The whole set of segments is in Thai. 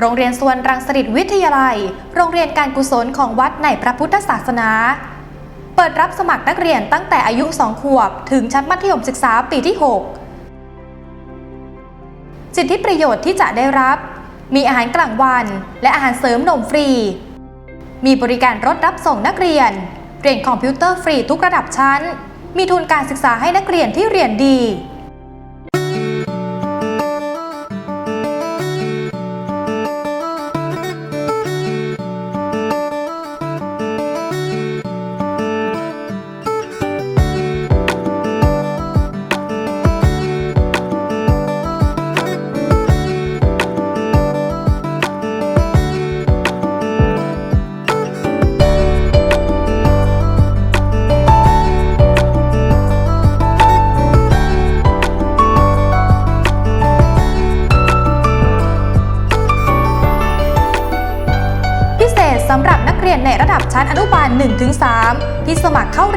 โรงเรียนสวนรังสฤษวิทยาลัย โรงเรียนการกุศลของวัดในพระพุทธศาสนา เปิดรับสมัครนักเรียนตั้งแต่อายุ 2 ขวบ ถึงชั้นมัธยมศึกษาปีที่ 6 สิทธิประโยชน์ที่จะได้รับ มีอาหารกลางวัน และอาหารเสริมนมฟรี มีบริการรถรับส่งนักเรียน เรียนคอมพิวเตอร์ฟรีทุกระดับชั้น มีทุนการศึกษาให้นักเรียนที่เรียนดี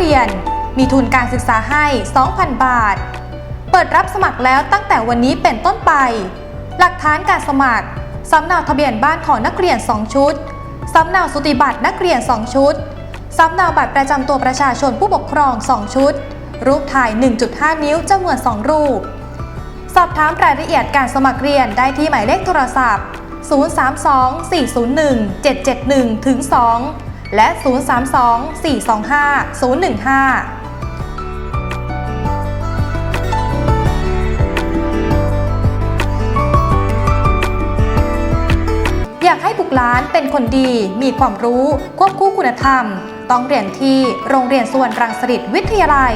เรียน มีทุนการศึกษาให้ 2,000 บาท เปิดรับสมัครแล้วตั้งแต่วันนี้เป็นต้นไป หลักฐานการสมัคร สำเนาทะเบียนบ้านของนักเรียน 2 ชุด สำเนาสุติบัตรนักเรียน 2 ชุด สำเนาบัตรประจำตัวประชาชนผู้ปกครอง 2 ชุด รูปถ่าย 1.5 นิ้วจำนวน 2 รูป สอบถามรายละเอียดการสมัครเรียนได้ที่หมายเลขโทรศัพท์ 032 401 771ถึง2 และ 032 425 015อยากให้บุกหลานเป็นคนดี มีความรู้ ควบคู่คุณธรรม ต้องเรียนที่โรงเรียนส่วนรังสิตวิทยาลัย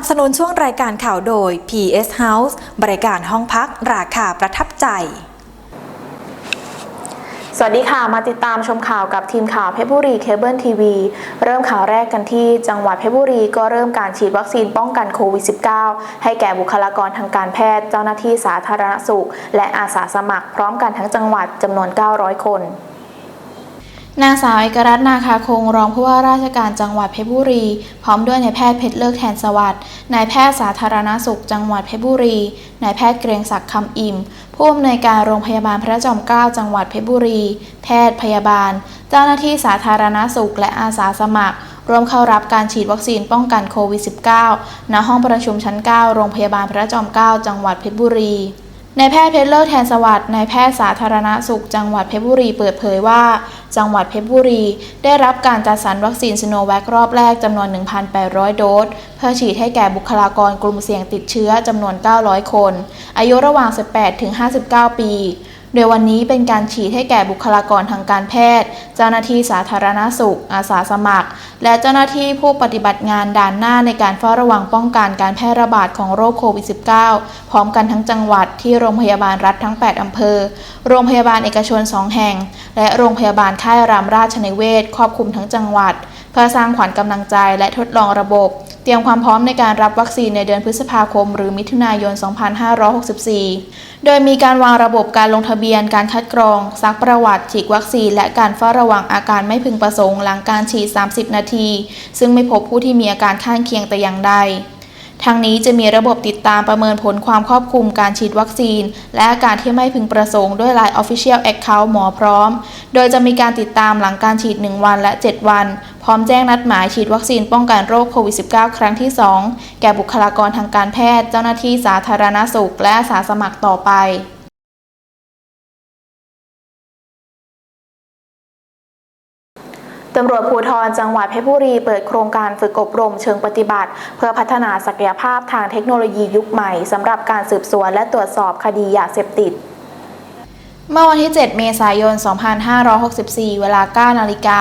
นับสนุนช่วงรายการข่าวโดย PS House บริการห้องพักราคาประทับใจ สวัสดีค่ะ มาติดตามชมข่าวกับทีมข่าวเพชรบุรีเคเบิลทีวี เริ่มข่าวแรกกันที่จังหวัดเพชรบุรีก็เริ่มการฉีดวัคซีนป้องกันโควิด -19 ให้แก่บุคลากรทางการแพทย์ เจ้าหน้าที่สาธารณสุข และอาสาสมัครพร้อมกันทั้งจังหวัดจำนวน 900 คน นางสาวเอกรัตน์นาคาคงรองผู้ว่าราชการจังหวัดเพชรบุรี พร้อมด้วยนายแพทย์เพชรเลิกแทนสวัสดิ์นายแพทย์สาธารณสุขจังหวัดเพชรบุรีนายแพทย์เกรียงศักดิ์คำอิ่ม ผู้อำนวยการโรงพยาบาลพระจอมเกล้าจังหวัดเพชรบุรี แพทย์พยาบาล เจ้าหน้าที่สาธารณสุขและอาสาสมัครร่วมเข้ารับการฉีดวัคซีนป้องกันโควิด -19 ณห้องประชุมชั้น 9 โรงพยาบาลพระจอมเกล้าจังหวัดเพชรบุรี นายแพทย์เพชรเลิศแทนสวัสดิ์นายแพทย์สาธารณสุข จังหวัดเพชรบุรีเปิดเผยว่า จังหวัดเพชรบุรี ได้รับการจัดสรรวัคซีนซิโนแวครอบแรกจำนวน 1,800 โดส เพื่อฉีดให้แก่บุคลากรกลุ่มเสี่ยงติดเชื้อจำนวน 900 คน อายุระหว่าง 18 ถึง 59 ปี โดยวันนี้เป็นการฉีดให้แก่บุคลากรทางการแพทย์ เจ้าหน้าที่สาธารณสุข อาสาสมัคร และเจ้าหน้าที่ผู้ปฏิบัติงานด่านหน้าในการเฝ้าระวังป้องกันการแพร่ระบาดของโรคโควิด -19 พร้อมกันทั้งจังหวัดที่โรงพยาบาลรัฐทั้ง 8 อำเภอ โรงพยาบาลเอกชน 2 แห่ง และโรงพยาบาลค่ายรามราชนเวศครอบคลุมทั้งจังหวัด เพื่อสร้างขวัญกำลังใจและทดลองระบบ รียมความพร้อมในการรับวัคซีนในเดือนพฤษภาคม หรือมิถุนายน 2564 โดยมีการวางระบบการลงทะเบียน การคัดกรอง ซักประวัติ ฉีดวัคซีน และการเฝ้าระวังอาการไม่พึงประสงค์หลังการฉีด 30 นาที ซึ่งไม่พบผู้ที่มีอาการข้างเคียงแต่อย่างใด ทั้งนี้จะมีระบบติดตามประเมินผลความครอบคลุมการฉีดวัคซีน และอาการที่ไม่พึงประสงค์ด้วย Line Official Account หมอพร้อม โดยจะมีการติดตามหลังการฉีด 1 วันและ 7 วัน พร้อมแจ้งนัดหมายฉีดวัคซีนป้องกันโรคโควิด -19 ครั้งที่ 2 แก่บุคลากรทางการแพทย์ เจ้าหน้าที่สาธารณสุข และอาสาสมัครต่อไป ตำรวจภูธรจังหวัดเพชรบุรีเปิดโครงการฝึกอบรมเชิงปฏิบัติ เพื่อพัฒนาศักยภาพทางเทคโนโลยียุคใหม่สำหรับการสืบสวนและตรวจสอบคดียาเสพติดเมื่อวันที่ 7 เมษายน 2564 เวลา 9 นาฬิกา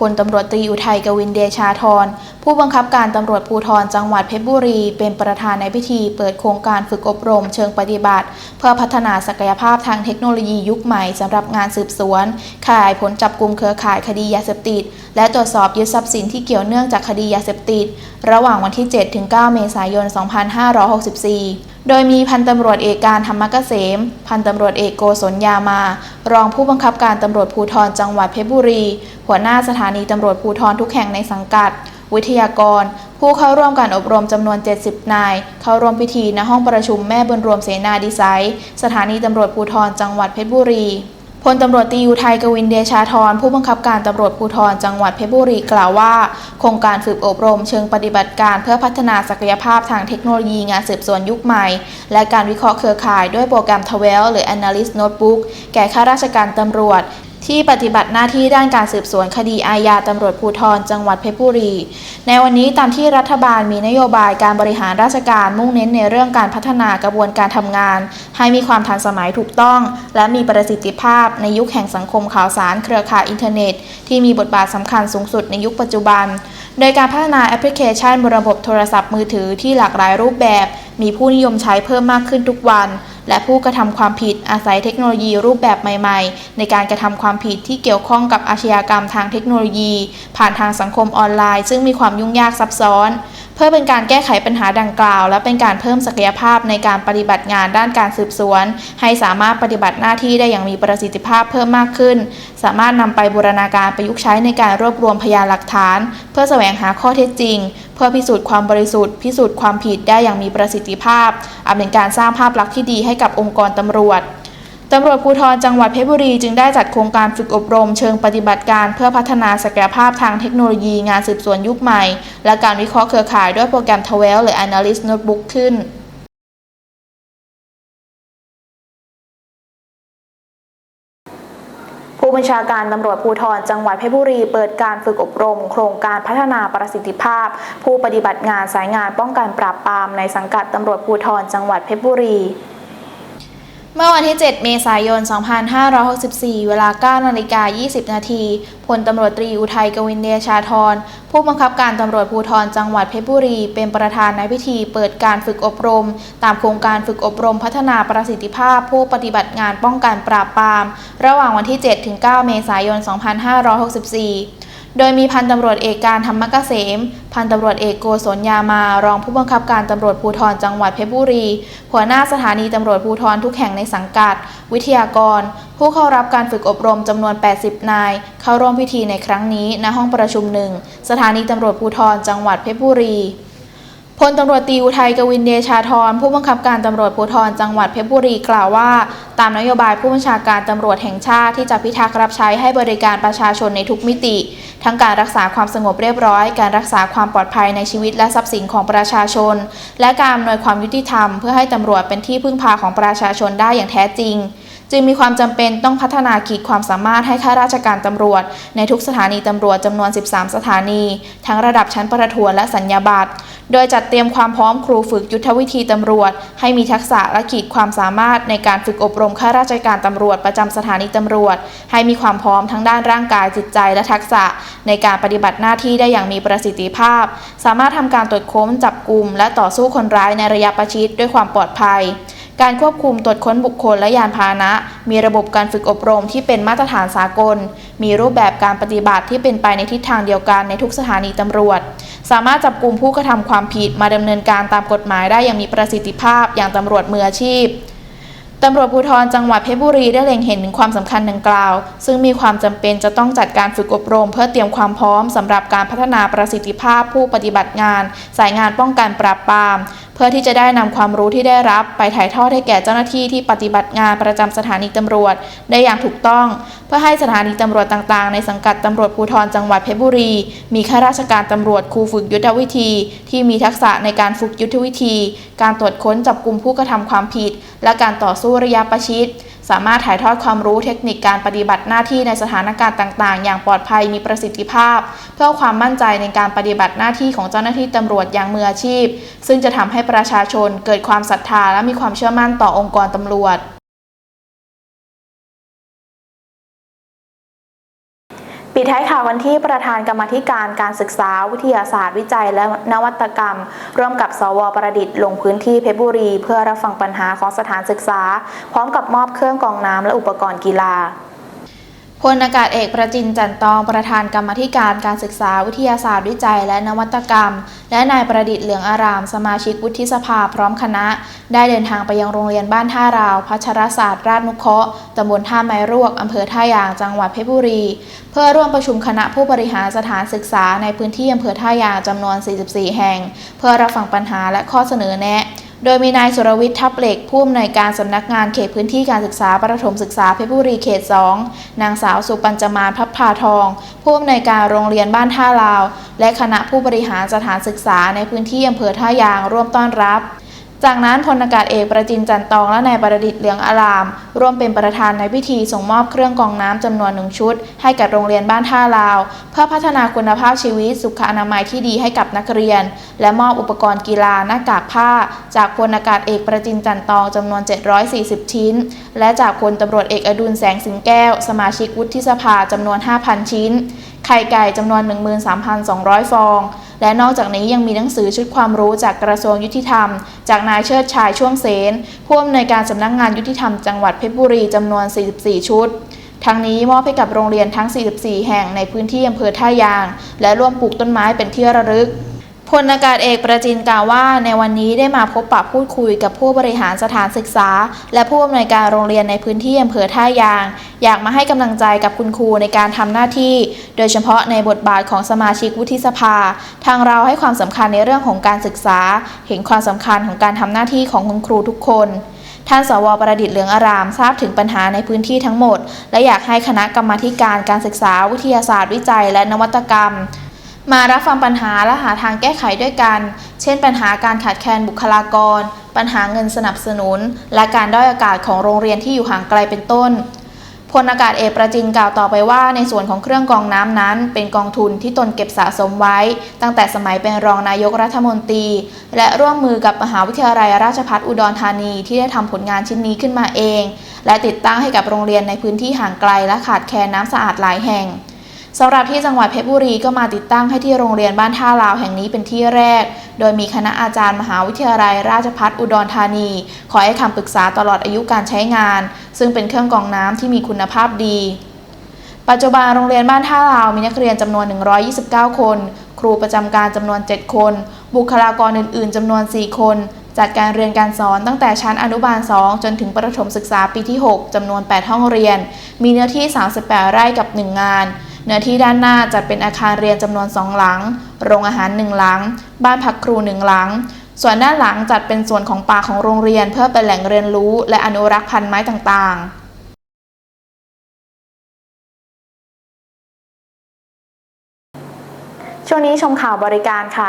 พลตำรวจตรีอุทัยกวินเดชาธรผู้บังคับการตำรวจภูธรจังหวัดเพชรบุรี เป็นประธานในพิธีเปิดโครงการฝึกอบรมเชิงปฏิบัติ เพื่อพัฒนาศักยภาพทางเทคโนโลยียุคใหม่สำหรับงานสืบสวนขยายผลจับกลุ่มเครือข่ายคดียาเสพติด และตรวจสอบยึดทรัพย์สินที่เกี่ยวเนื่องจากคดียาเสพติด ระหว่างวันที่ 7-9 เมษายน 2564โดยมีพันตำรวจเอกการธรรมกเกษม พันตำรวจเอกโกศลยามา รองผู้บังคับการตำรวจภูธรจังหวัดเพชรบุรี หัวหน้าสถานนีตำรวจภูธรทุกแห่งในสังกัด วิทยากร ผู้เข้าร่วมการอบรมจำนวน 70 นาย เข้าร่วมพิธีณห้องประชุมแม่บุญรวมเสนาดีไซน์สถานีตำรวจภูธรจังหวัดเพชรบุรีพลตำรวจตีอุทัยกวินเดชาธรผู้บังคับการตำรวจภูธรจังหวัดเพชรบุรีกล่าวว่า โครงการฝึกอบรมเชิงปฏิบัติการเพื่อพัฒนาศักยภาพทางเทคโนโลยีงานสืบสวนยุคใหม่ และการวิเคราะห์เครือข่ายด้วยโปรแกรม t w e l หรือ Analyst Notebook แก่ข้าราชการตำรวจ ที่ปฏิบัติหน้าที่ด้านการสืบสวนคดีอาญาตำรวจภูธรจังหวัดเพชรบุรี ในวันนี้ตามที่รัฐบาลมีนโยบายการบริหารราชการมุ่งเน้นในเรื่องการพัฒนากระบวนการทำงาน ให้มีความทันสมัยถูกต้อง และมีประสิทธิภาพในยุคแห่งสังคมข่าวสาร เครือข่ายอินเทอร์เน็ต ที่มีบทบาทสำคัญสูงสุดในยุคปัจจุบัน โดยการพัฒนาแอปพลิเคชันบนระบบโทรศัพท์มือถือที่หลากหลายรูปแบบ มีผู้นิยมใช้เพิ่มมากขึ้นทุกวัน และผู้กระทำความผิดอาศัยเทคโนโลยีรูปแบบใหม่ๆ ในการกระทำความผิดที่เกี่ยวข้องกับอาชญากรรมทางเทคโนโลยี ผ่านทางสังคมออนไลน์ ซึ่งมีความยุ่งยากซับซ้อน พื่อเป็นการแก้ไขปัญหาดังกล่าว และเป็นการเพิ่มศักยภาพในการปฏิบัติงานด้านการสืบสวน ให้สามารถปฏิบัติหน้าที่ได้อย่างมีประสิทธิภาพเพิ่มมากขึ้น สามารถนำไปบูรณาการประยุกต์ใช้ในการรวบรวมพยานหลักฐาน เพื่อแสวงหาข้อเท็จจริง เพื่อพิสูจน์ความบริสุทธิ์พิสูจน์ความผิดได้อย่างมีประสิทธิภาพอาจเป็นการสร้างภาพลักษณ์ที่ดีให้กับองค์กรตำรวจ ตำรวจภูธรจังหวัดเพชรบุรีจึงได้จัดโครงการฝึกอบรมเชิงปฏิบัติการเพื่อพัฒนาศักยภาพทางเทคโนโลยีงานสืบสวนยุคใหม่ และการวิเคราะห์เครือข่ายด้วยโปรแกรม t w e l หรือ Analyst Notebook ขึ้นผู้บัญชาการตำรวจภูธรจังหวัดเพชรบุรีเปิดการฝึกอบรม โครงการพัฒนาประสิทธิภาพ ผู้ปฏิบัติงานสายงานป้องกันปราบปรามในสังกัดตำรวจภูธรจังหวัดเพชรบุรี เมื่อวันที่ 7 เมษายน 2564 เวลา 9 นาฬิกา 20 นาที พลตำรวจตรีอุทัยกวินเดชาธร ผู้บังคับการตำรวจภูธรจังหวัดเพชรบุรี เป็นประธานในพิธีเปิดการฝึกอบรม ตามโครงการฝึกอบรมพัฒนาประสิทธิภาพผู้ปฏิบัติงานป้องกันปราบปราม ระหว่างวันที่ 7 ถึง 9 เมษายน 2564 โดยมีพันตำรวจเอกการธรรมกเกษม พันตำรวจเอกโกศลยามารองผู้บังคับการตำรวจภูธรจังหวัดเพชรบุรี หัวหน้าสถานีตำรวจภูธรทุกแห่งในสังกัด วิทยากร ผู้เข้ารับการฝึกอบรมจำนวน 80 นาย เข้าร่วมพิธีในครั้งนี้ณห้องประชุมหนึ่งสถานีตำรวจภูธรจังหวัดเพชรบุรี พลตำรวจตีอุทัยกวินเดชาธรผู้บังคับการตำรวจภูธรจังหวัดเพชรบุรีกล่าวว่า ตามนโยบายผู้บัญชาการตำรวจแห่งชาติที่จะพิทักษ์รับใช้ให้บริการประชาชนในทุกมิติ ทั้งการรักษาความสงบเรียบร้อย การรักษาความปลอดภัยในชีวิตและทรัพย์สินของประชาชน และการอำนวยความยุติธรรม เพื่อให้ตำรวจเป็นที่พึ่งพาของประชาชนได้อย่างแท้จริง จึงมีความจำเป็นต้องพัฒนาขีดความสามารถให้ข้าราชการตำรวจ ในทุกสถานีตำรวจจำนวน 13 สถานี ทั้งระดับชั้นประทวนและสัญญาบัตร โดยจัดเตรียมความพร้อมครูฝึกยุทธวิธีตำรวจ ให้มีทักษะและขีดความสามารถในการฝึกอบรมข้าราชการตำรวจประจำสถานีตำรวจ ให้มีความพร้อมทั้งด้านร่างกายจิตใจและทักษะ ในการปฏิบัติหน้าที่ได้อย่างมีประสิทธิภาพ สามารถทำการตรวจค้นจับกลุ่มและต่อสู้คนร้ายในระยะประชิดด้วยความปลอดภัย การควบคุมตรวจค้นบุคคลและยานพาหนะ มีระบบการฝึกอบรมที่เป็นมาตรฐานสากล มีรูปแบบการปฏิบัติที่เป็นไปในทิศทางเดียวกันในทุกสถานีตำรวจ สามารถจับกลุ่มผู้กระทำความผิดมาดำเนินการตามกฎหมายได้อย่างมีประสิทธิภาพอย่างตำรวจมืออาชีพตำรวจภูธรจังหวัดเพชรบุรีได้เล็งเห็นถึงความสำคัญดังกล่าว ซึ่งมีความจำเป็นจะต้องจัดการฝึกอบรม เพื่อเตรียมความพร้อมสำหรับการพัฒนาประสิทธิภาพผู้ปฏิบัติงาน สายงานป้องกันปราบปราม พื่อที่จะได้นำความรู้ที่ได้รับไปถ่ายทอดให้แก่เจ้าหน้าที่ที่ปฏิบัติงานประจำสถานีตำรวจ ได้อย่างถูกต้อง เพื่อให้สถานีตำรวจต่างๆ ในสังกัดตำรวจภูธรจังหวัดเพชรบุรี มีข้าราชการตำรวจครูฝึกยุทธวิธี ที่มีทักษะในการฝึกยุทธวิธี การตรวจค้นจับกลุ่มผู้กระทำความผิด และการต่อสู้ระยะประชิด สามารถถ่ายทอดความรู้เทคนิคการปฏิบัติหน้าที่ในสถานการณ์ต่าง ๆ อย่างปลอดภัยมีประสิทธิภาพ เพื่อความมั่นใจในการปฏิบัติหน้าที่ของเจ้าหน้าที่ตำรวจอย่างมืออาชีพ ซึ่งจะทำให้ประชาชนเกิดความศรัทธาและมีความเชื่อมั่นต่อองค์กรตำรวจ ปิดท้ายข่าววันที่ประธานกรรมธิการการศึกษาวิทยาศาสตร์วิจัยและนวัตกรรม ร่วมกับสวประดิษฐ์ลงพื้นที่เพชรบุรี เพื่อรับฟังปัญหาของสถานศึกษา พร้อมกับมอบเครื่องกรองน้ำและอุปกรณ์กีฬา พลอากาศเอกประจินจันตองประธานกรรมธิการการศึกษาวิทยาศาสตร์วิจัยและนวัตกรรม และนายประดิษฐ์เหลืองอาราม สมาชิกวุฒิสภาพร้อมคณะ ได้เดินทางไปยังโรงเรียนบ้านท่าราว พัชรศาสตร์ราชนุเคราะห์ตำบลท่าไม้รวกอำเภอท่ายางจังหวัดเพชรบุรี เพื่อร่วมประชุมคณะผู้บริหารสถานศึกษาในพื้นที่อำเภอท่ายางจำนวน 44 แห่ง เพื่อรับฟังปัญหาและข้อเสนอแนะ โดยมีนายสุรวิทย์ทับเหล็กผู้อำนวยการสำนักงานเขตพื้นที่การศึกษาประถมศึกษาเพชรบุรีเขต 2 นางสาวสุปัญจมาพับพาทอง ผู้อำนวยการโรงเรียนบ้านท่าลาว และคณะผู้บริหารสถานศึกษาในพื้นที่อำเภอท่ายางร่วมต้อนรับ จากนั้นพลอากาศเอกประจินจันตองและนายประดิษฐ์เหลืองอาราม ร่วมเป็นประธานในพิธีส่งมอบเครื่องกรองน้ำจำนวนหนึ่งชุด ให้กับโรงเรียนบ้านท่าลาว เพื่อพัฒนาคุณภาพชีวิตสุขอนามัยที่ดีให้กับนักเรียน และมอบอุปกรณ์กีฬาหน้ากากผ้า จากพลอากาศเอกประจินจันตองจำนวน 740 ชิ้น และจากพลตำรวจเอกอดุลแสงสิงแก้ว สมาชิกวุฒิสภาจำนวน 5,000 ชิ้น ไข่ไก่จำนวน 13,200 ฟอง และนอกจากนี้ยังมีหนังสือชุดความรู้จากกระทรวงยุติธรรม จากนายเชิดชายช่วงเสนผู้อำนวยการสำนักงงานยุติธรรมจังหวัดเพชรบุรีจำนวน 44 ชุดทั้งนี้มอบให้กับโรงเรียนทั้ง 44 แห่งในพื้นที่อำเภอท่ายาง และร่วมปลูกต้นไม้เป็นที่ระลึก พลอากาศเอกประจินกล่าวว่า ในวันนี้ได้มาพบปะพูดคุยกับผู้บริหารสถานศึกษา และผู้อำนวยการโรงเรียนในพื้นที่อำเภอท่ายาง อยากมาให้กำลังใจกับคุณครูในการทำหน้าที่ โดยเฉพาะในบทบาทของสมาชิกวุฒิสภา ทางเราให้ความสำคัญในเรื่องของการศึกษา เห็นความสำคัญของการทำหน้าที่ของคุณครูทุกคนท่านสวประดิษฐ์เหลืองอารามทราบถึงปัญหาในพื้นที่ทั้งหมด และอยากให้คณะกรรมาการการศึกษาวิทยาศาสตร์วิจัยและนวัตกรรม มารับฟังปัญหาและหาทางแก้ไขด้วยกัน เช่น ปัญหาการขาดแคลนบุคลากร ปัญหาเงินสนับสนุน และการด้อยโอกาสของโรงเรียนที่อยู่ห่างไกลเป็นต้น พลอากาศเอกประจินกล่าวต่อไปว่าในส่วนของเครื่องกรองน้ำนั้น เป็นกองทุนที่ตนเก็บสะสมไว้ ตั้งแต่สมัยเป็นรองนายกรัฐมนตรี และร่วมมือกับมหาวิทยาลัยราชภัฏอุดรธานีที่ได้ทำผลงานชิ้นนี้ขึ้นมาเอง และติดตั้งให้กับโรงเรียนในพื้นที่ห่างไกลและขาดแคลนน้ำสะอาดหลายแห่ง สำหรับที่จังหวัดเพชรบุรีก็มาติดตั้งให้ที่โรงเรียนบ้านท่าลาวแห่งนี้เป็นที่แรก โดยมีคณะอาจารย์มหาวิทยาลัย ราชภัฏอุดรธานี ขอให้คำปรึกษาตลอดอายุการใช้งาน ซึ่งเป็นเครื่องกรองน้ำที่มีคุณภาพดี ปัจจุบันโรงเรียนบ้านท่าลาวมีนักเรียนจำนวน 129 คน ครูประจำการจำนวน 7 คน บุคลากรอื่น ๆจำนวน 4 คน จัดการเรียนการสอนตั้งแต่ชั้นอนุบาล 2 จนถึงประถมศึกษาปีที่ 6จำนวน 8 ห้องเรียน มีเนื้อที่ 38 ไร่กับ 1 งาน เนื้อที่ด้านหน้าจัดเป็นอาคารเรียนจำนวน 2 หลัง โรงอาหาร 1 หลัง บ้านพักครู 1 หลัง ส่วนด้านหลังจัดเป็นส่วนของป่าของโรงเรียนเพื่อเป็นแหล่งเรียนรู้และอนุรักษ์พันธุ์ไม้ต่างๆช่วงนี้ชมข่าวบริการค่ะ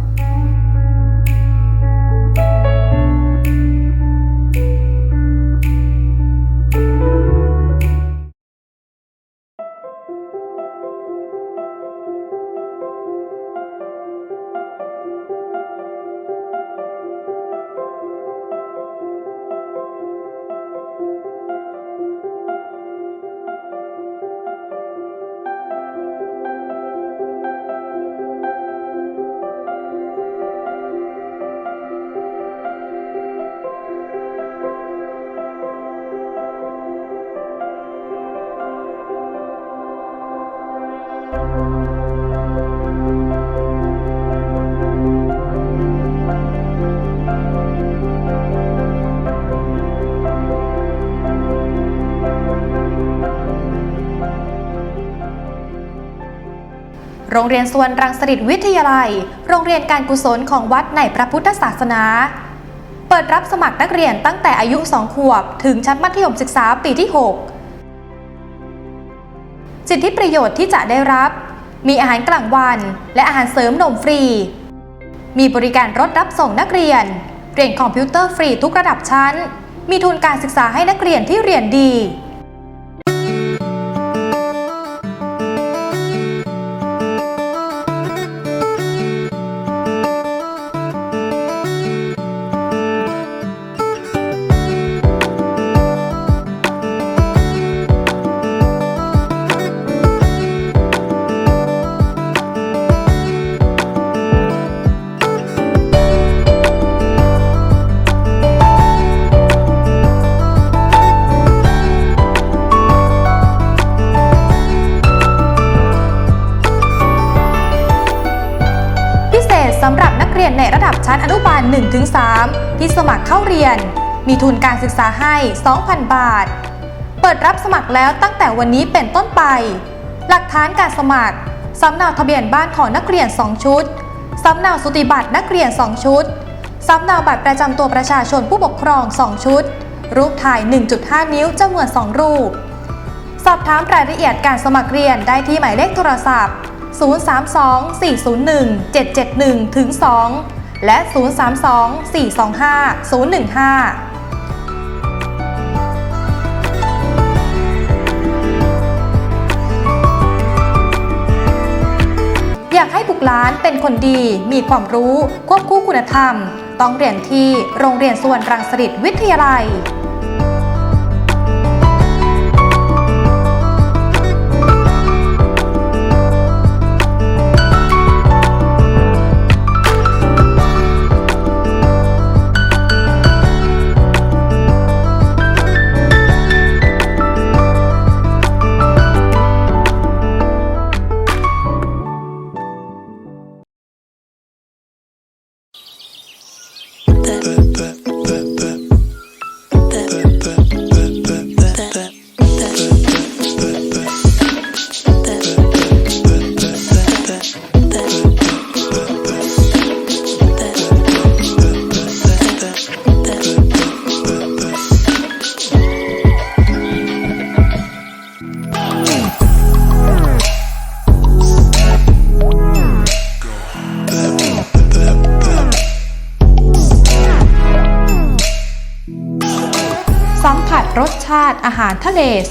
เรียนสวนรังสฤษวิทยาลัย โรงเรียนการกุศลของวัดในพระพุทธศาสนา เปิดรับสมัครนักเรียนตั้งแต่อายุ 2 ขวบ ถึงชั้นมัธยมศึกษาปีที่ 6 สิทธิประโยชน์ที่จะได้รับ มีอาหารกลางวัน และอาหารเสริมนมฟรี มีบริการรถรับส่งนักเรียน เรียนคอมพิวเตอร์ฟรีทุกระดับชั้น มีทุนการศึกษาให้นักเรียนที่เรียนดี 1-3 ที่สมัครเข้าเรียน มีทุนการศึกษาให้ 2,000 บาท เปิดรับสมัครแล้วตั้งแต่วันนี้เป็นต้นไป หลักฐานการสมัครสำเนาทะเบียนบ้านของนักเรียน 2 ชุดสำเนาสุติบัตรนักเรียน 2 ชุดสำเนาบัตรประจำตัวประชาชนผู้ปกครอง 2 ชุด รูปถ่าย 1.5 นิ้วจำนวน 2 รูป สอบถามรายละเอียดการสมัครเรียนได้ที่หมายเลขโทรศัพท์ 032401771-2 และ 032 425 015อยากให้บุตรหลานเป็นคนดี มีความรู้ ควบคู่คุณธรรม ต้องเรียนที่โรงเรียนส่วนรังสิตวิทยาลัย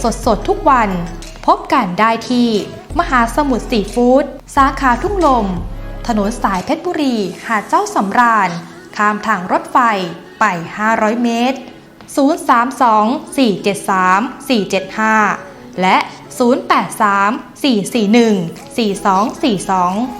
สดๆ ทุกวัน พบกันได้ที่ มหาสมุทรซีฟู้ดสาขาทุ่งลม ถนนสายเพชรบุรี หาดเจ้าสำราญ ข้ามทางรถไฟไป 500 เมตร 032 473 475 และ 083 441 4242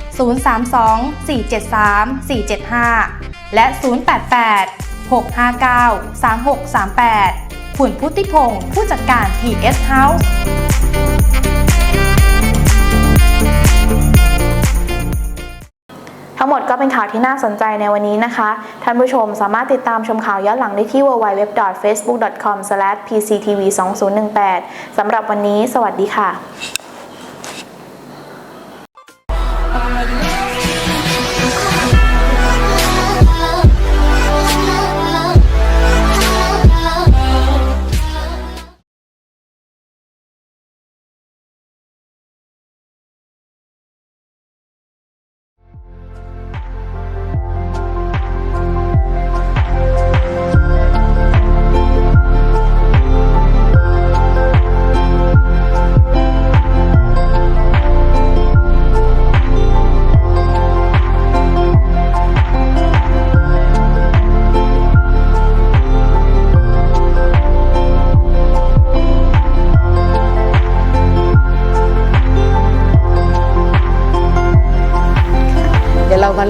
032 473 475 และ 088 659 3638คุณพุทธิพงศ์ผู้จัดการ PS House ทั้งหมดก็เป็นข่าวที่น่าสนใจในวันนี้นะคะ ท่านผู้ชมสามารถติดตามชมข่าวย้อนหลังได้ที่ www.facebook.com/pctv2018 สำหรับวันนี้ สวัสดีค่ะ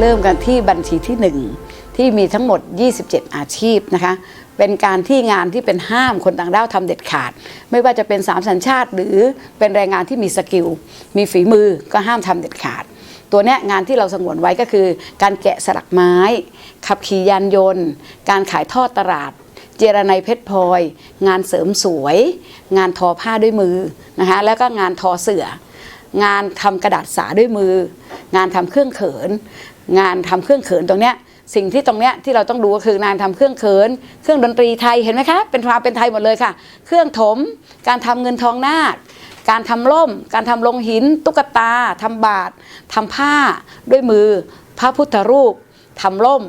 เริ่มกันที่บัญชีที่ 1 ที่มีทั้งหมด 27 อาชีพนะคะ เป็นการที่งานที่เป็นห้ามคนต่างด้าวทำเด็ดขาด ไม่ว่าจะเป็นสามสัญชาติ หรือเป็นแรงงานที่มีสกิล มีฝีมือก็ห้ามทำเด็ดขาด ตัวเนี้ยงานที่เราสงวนไว้ก็คือ การแกะสลักไม้ ขับขี่ยานยนต์ การขายทอดตลาดเจรไนเพชรพลอย งานเสริมสวย งานทอผ้าด้วยมือนะคะแล้วก็งานทอเสืองานทำกระดาษสาด้วยมือ งานทำเครื่องเขิน งานทำเครื่องเขินตรงเนี้ยสิ่งที่ตรงเนี้ยที่เราต้องดูก็คืองานทำเครื่องเขิน เครื่องดนตรีไทยเห็นไหมคะเป็นความเป็นไทยหมดเลยค่ะ เครื่องถม การทำเงินทองนาคการทำล่ม การทำลงหิน ตุ๊กตา ทำบาททำผ้า ด้วยมือ พระพุทธรูป ทำล่ม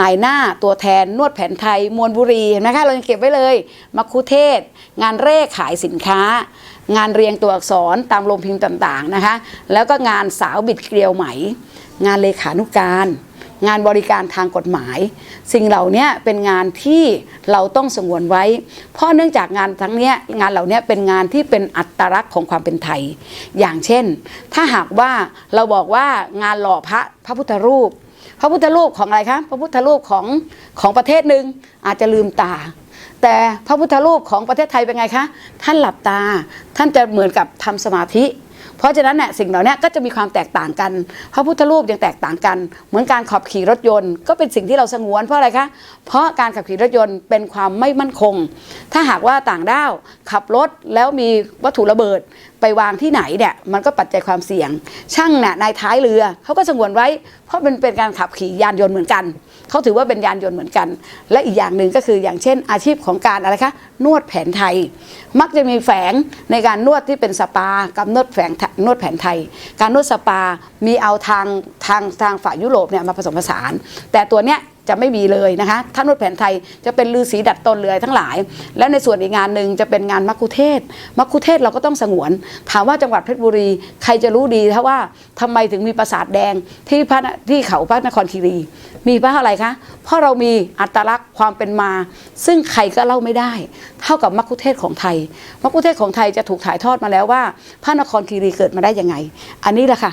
นายหน้า ตัวแทน นวดแผนไทย มวลบุรีเห็นไหมคะ เรายังเก็บไว้เลย มัคคุเทศ งานเร่ขายสินค้า งานเรียงตัวอักษรตามโรงพิมพ์ต่างๆนะคะ แล้วก็งานสาวบิดเกลียวไหม งานเลขานุการ งานบริการทางกฎหมาย สิ่งเหล่านี้เป็นงานที่เราต้องสงวนไว้ เพราะเนื่องจากงานทั้งเนี้ยงานเหล่านี้เป็นงานที่เป็นอัตลักษณ์ของความเป็นไทย อย่างเช่น ถ้าหากว่าเราบอกว่างานหล่อพระพระพุทธรูป พระพุทธรูปของอะไรคะพระพุทธรูปของของประเทศหนึ่งอาจจะลืมตาแต่พระพุทธรูปของประเทศไทยเป็นไงคะ ท่านหลับตา ท่านจะเหมือนกับทำสมาธิ เพราะฉะนั้นเนี่ยสิ่งเหล่านี้ก็จะมีความแตกต่างกัน พระพุทธรูปยังแตกต่างกัน เหมือนการขับขี่รถยนต์ ก็เป็นสิ่งที่เราสงวนเพราะอะไรคะ เพราะการขับขี่รถยนต์เป็นความไม่มั่นคง ถ้าหากว่าต่างด้าวขับรถแล้วมีวัตถุระเบิดไปวางที่ไหนเนี่ยมันก็ปัจจัยความเสี่ยง ช่างเนี่ยในท้ายเรือเขาก็สงวนไว้ เพราะมันเป็นการขับขี่ยานยนต์เหมือนกัน เขาถือว่าเป็นยานยนต์เหมือนกัน และอีกอย่างหนึ่งก็คืออย่างเช่นอาชีพของการอะไรคะนวดแผนไทย มักจะมีแฝงในการนวดที่เป็นสปากับนวดแฝงนวดแผนไทย การนวดสปามีเอาทางทางทางฝ่ายยุโรปเนี่ยมาผสมผสาน แต่ตัวเนี้ย จะไม่มีเลยนะคะถ้านวดแผนไทยจะเป็นลือสีดัดตนเลยทั้งหลาย และในส่วนอีกงานหนึ่งจะเป็นงานมัคคุเทศมัคคุเทศเราก็ต้องสงวน ถามว่าจังหวัดเพชรบุรีใครจะรู้ดีถ้าว่าทำไมถึงมีปราสาทแดงที่พระที่เขาพระนครคีรี มีเพราะอะไรคะเพราะเรามีอัตลักษณ์ความเป็นมา ซึ่งใครก็เล่าไม่ได้ เท่ากับมัคคุเทศของไทยมัคคุเทศของไทยจะถูกถ่ายทอดมาแล้วว่า พระนครคีรีเกิดมาได้ยังไง อันนี้แหละค่ะ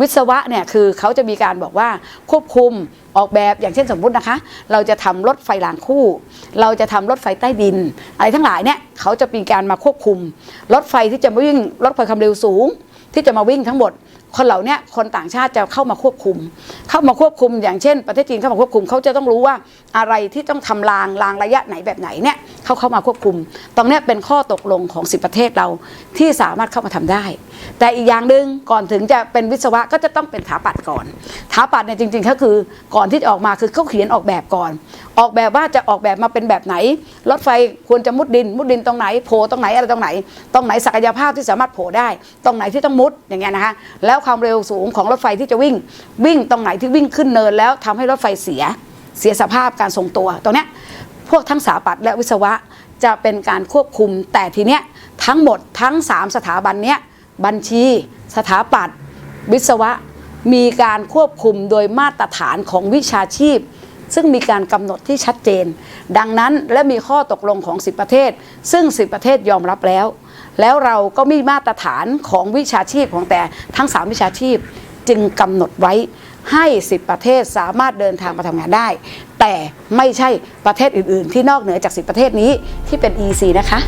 วิศวะเนี่ยคือเขาจะมีการบอกว่าควบคุมออกแบบอย่างเช่นสมมุตินะคะ เราจะทำรถไฟรางคู่ เราจะทำรถไฟใต้ดิน อะไรทั้งหลายเนี่ยเขาจะมีการมาควบคุม รถไฟที่จะมาวิ่งรถไฟความเร็วสูง ที่จะมาวิ่งทั้งหมดคนเหล่านี้คนต่างชาติจะเข้ามาควบคุม เข้ามาควบคุมอย่างเช่น ประเทศจีนเข้ามาควบคุมเขาจะต้องรู้ว่าอะไรที่ต้องทำรางรางระยะไหนแบบไหนเนี่ยเขาเข้ามาควบคุม ตรงนี้เป็นข้อตกลงของ 10 ประเทศเราที่สามารถเข้ามาทำได้ แต่อีกอย่างหนึ่งก่อนถึงจะเป็นวิศวะก็จะต้องเป็นถาปัดก่อนถาปัดเนี่ยจริงๆก็คือก่อนที่จะออกมาคือเขาเขียนออกแบบก่อน ออกแบบว่าจะออกแบบมาเป็นแบบไหน รถไฟควรจะมุดดิน มุดดินตรงไหนโผล่ตรงไหนอะไรตรงไหน ตรงไหนศักยภาพที่สามารถโผล่ได้ ตรงไหนที่ต้องมุดอย่างเงี้ยนะคะแล้วความเร็วสูงของรถไฟที่จะวิ่ง วิ่งตรงไหนที่วิ่งขึ้นเนินแล้วทำให้รถไฟเสีย เสียสภาพการทรงตัวตรงนี้พวกทั้งสถาปัตย์และวิศวะจะเป็นการควบคุม แต่ทีเนี้ยทั้งหมดทั้ง 3 สถาบันเนี้ยบัญชี สถาปัตย์วิศวะมีการควบคุมโดยมาตรฐานของวิชาชีพ ซึ่งมีการกำหนดที่ชัดเจน ดังนั้นและมีข้อตกลงของ 10 ประเทศ ซึ่ง 10 ประเทศยอมรับแล้ว แล้วเราก็มีมาตรฐานของวิชาชีพของแต่ทั้ง 3 วิชาชีพจึงกำหนดไว้ ให้ 10 ประเทศสามารถเดินทางมาทำงานได้ แต่ไม่ใช่ประเทศอื่น ๆ ที่นอกเหนือจาก 10 ประเทศนี้ที่เป็น EC นะคะ